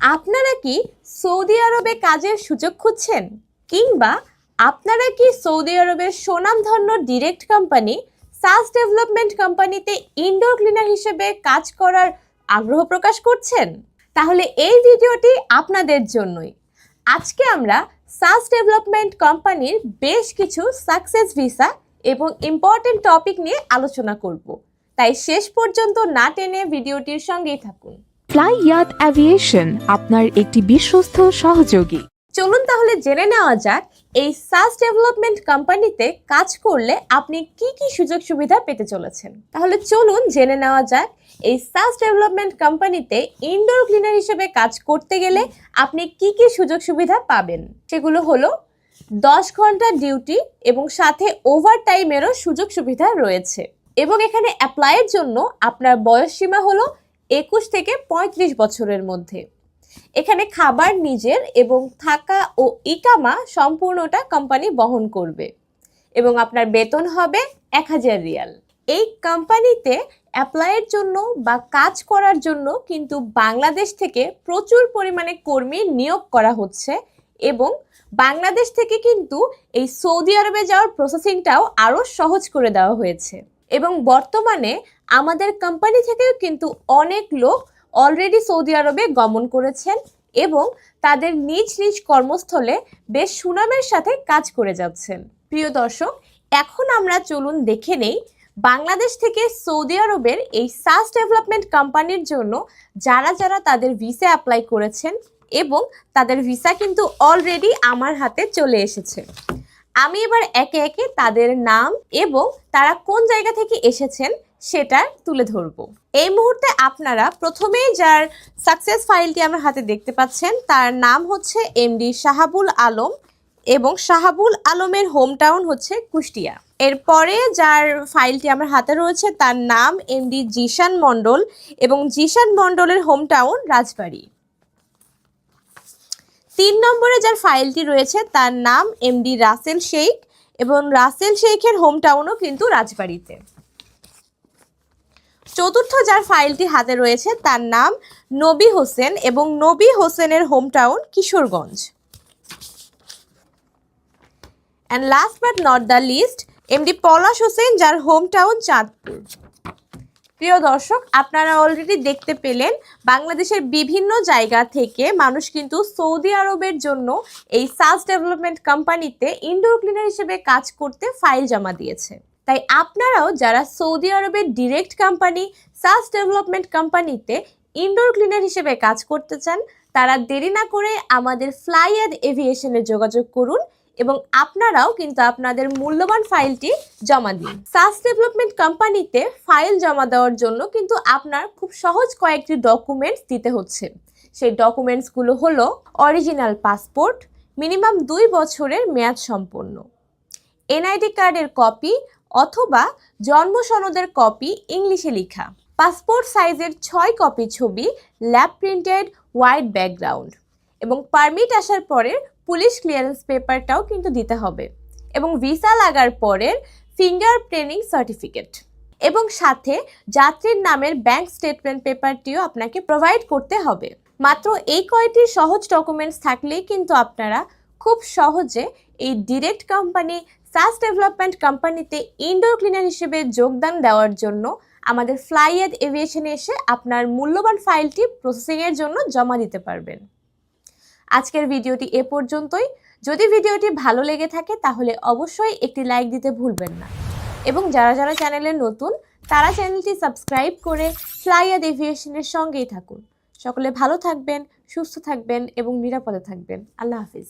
আপনারা কি সৌদি আরবে কাজের সুযোগ খুঁজছেন? কিংবা আপনারা কি সৌদি আরবের সুনামধন্য ডিরেক্ট কোম্পানি সাস ডেভেলপমেন্ট কোম্পানিতে ইনডোর ক্লিনার হিসেবে কাজ করার আগ্রহ প্রকাশ করছেন? তাহলে এই ভিডিওটি আপনাদের জন্যই। আজকে আমরা সাস ডেভেলপমেন্ট কোম্পানির বেশ কিছু সাকসেস ভিসা এবং ইম্পর্টেন্ট টপিক নিয়ে আলোচনা করব। তাই শেষ পর্যন্ত না টেনে ভিডিওটির সঙ্গেই থাকুন। ফ্লাই ইয়াত অ্যাভিয়েশন আপনার একটি বিশ্বস্ত সহযোগী। চলুন তাহলে জেনে নেওয়া যাক, এই সাস ডেভেলপমেন্ট কোম্পানিতে কাজ করলে আপনি কি কি সুযোগ সুবিধা পেতে চলেছেন? তাহলে চলুন জেনে নেওয়া যাক, এই সাস ডেভেলপমেন্ট কোম্পানিতে ইনডোর ক্লিনার হিসেবে কাজ করতে গেলে আপনি কি কি সুযোগ সুবিধা পাবেন? সেগুলো হলো, দশ ঘণ্টা ডিউটি এবং সাথে ওভার টাইমেরও সুযোগ সুবিধা রয়েছে। এবং এখানে অ্যাপ্লাইয়ের জন্য আপনার বয়স সীমা হলো একুশ থেকে পঁয়ত্রিশ বছরের মধ্যে। এখানে খাবার নিজের এবং থাকা ও ইকামা সম্পূর্ণটা কোম্পানি বহন করবে এবং আপনার বেতন হবে এক হাজার রিয়াল। এই কোম্পানিতে অ্যাপ্লাইয়ের জন্য বা কাজ করার জন্য কিন্তু বাংলাদেশ থেকে প্রচুর পরিমাণে কর্মী নিয়োগ করা হচ্ছে এবং বাংলাদেশ থেকে কিন্তু এই সৌদি আরবে যাওয়ার প্রসেসিংটাও আরও সহজ করে দেওয়া হয়েছে। এবং বর্তমানে আমাদের কোম্পানি থেকেও কিন্তু অনেক লোক অলরেডি সৌদি আরবে গমন করেছেন এবং তাদের নিজ নিজ কর্মস্থলে বেশ সুনামের সাথে কাজ করে যাচ্ছেন। প্রিয় দর্শক, এখন আমরা চলুন দেখে নেই বাংলাদেশ থেকে সৌদি আরবের এই সাস ডেভেলপমেন্ট কোম্পানির জন্য যারা যারা তাদের ভিসা অ্যাপ্লাই করেছেন এবং তাদের ভিসা কিন্তু অলরেডি আমার হাতে চলে এসেছে। আমি এবার একে একে তাদের নাম এবং তারা কোন জায়গা থেকে এসেছেন সেটা তুলে ধরবো। এই মুহূর্তে আপনারা প্রথমেই যার সাকসেস ফাইলটি আমার হাতে দেখতে পাচ্ছেন, তার নাম হচ্ছে এমডি শাহাবুল আলম এবং শাহাবুল আলমের হোম টাউন হচ্ছে কুষ্টিয়া। এরপরে যার ফাইলটি আমার হাতে রয়েছে, তার নাম এমডি জিশান মণ্ডল এবং জিশান মণ্ডলের হোম টাউন রাজবাড়ী। তিন নম্বরে যার ফাইলটি রয়েছে তার নাম এমডি রাসেল শেখ এবং রাসেল শেখের হোম টাউনও কিন্তু রাজবাড়িতে। চতুর্থ যার ফাইলটি হাতে রয়েছে তার নাম নবী হোসেন এবং নবী হোসেনের home town Kishoreganj. And last but not the least MD Palash Hossain যার হোম টাউন চাঁদপুর। প্রিয় দর্শক, আপনারা অলরেডি দেখতে পেলেন বাংলাদেশের বিভিন্ন জায়গা থেকে মানুষ কিন্তু সৌদি আরবের জন্য এই সাস ডেভেলপমেন্ট কোম্পানিতে ইনডোর ক্লিনার হিসেবে কাজ করতে ফাইল জমা দিয়েছে। তাই আপনারাও যারা সৌদি আরবের ডিরেক্ট কোম্পানি সাস ডেভেলপমেন্ট কোম্পানিতে ইনডোর ক্লিনার হিসেবে কাজ করতে চান, তারা দেরি না করে আমাদের ফ্লাইয়াদ এভিয়েশনে যোগাযোগ করুন। এবং আপনারাও কিন্তু আপনাদের মূল্যবান ফাইলটি জমা দিন। সাস ডেভেলপমেন্ট কোম্পানিতে ফাইল জমা দেওয়ার জন্য কিন্তু আপনার খুব সহজ কয়েকটি ডকুমেন্টস দিতে হচ্ছে। সেই ডকুমেন্টসগুলো হলো অরিজিনাল পাসপোর্ট মিনিমাম দুই বছরের মেয়াদ সম্পন্ন এনআইডি কার্ডের কপি অথবা জন্ম সনদের কপি ইংলিশে লেখা পাসপোর্ট সাইজের ছয় কপি ছবি ল্যাব প্রিন্টেড হোয়াইট ব্যাকগ্রাউন্ড এবং পারমিট আসার পরে পুলিশ ক্লিয়ারেন্স পেপারটাও কিন্তু দিতে হবে এবং ভিসা লাগার পরের ফিঙ্গার প্রিন্টিং সার্টিফিকেট এবং সাথে যাত্রীর নামের ব্যাংক স্টেটমেন্ট পেপারটিও আপনাকে প্রোভাইড করতে হবে। মাত্র এই কয়টি সহজ ডকুমেন্টস থাকলেই কিন্তু আপনারা খুব সহজে এই ডিরেক্ট কোম্পানি সাস ডেভেলপমেন্ট কোম্পানিতে ইনডোর ক্লিনার হিসেবে যোগদান দেওয়ার জন্য আমাদের ফ্লাইয়াদ এভিয়েশনে এসে আপনার মূল্যবান ফাইলটি প্রসেসিংয়ের জন্য জমা দিতে পারবেন। আজকের ভিডিওটি এ পর্যন্তই। যদি ভিডিওটি ভালো লেগে থাকে, তাহলে অবশ্যই একটি লাইক দিতে ভুলবেন না। এবং যারা যারা চ্যানেলে নতুন, তারা চ্যানেলটি সাবস্ক্রাইব করে ফ্লাইয়াদ এভিয়েশনের সঙ্গেই থাকুন। সকলে ভালো থাকবেন, সুস্থ থাকবেন এবং নিরাপদে থাকবেন। আল্লাহ হাফিজ।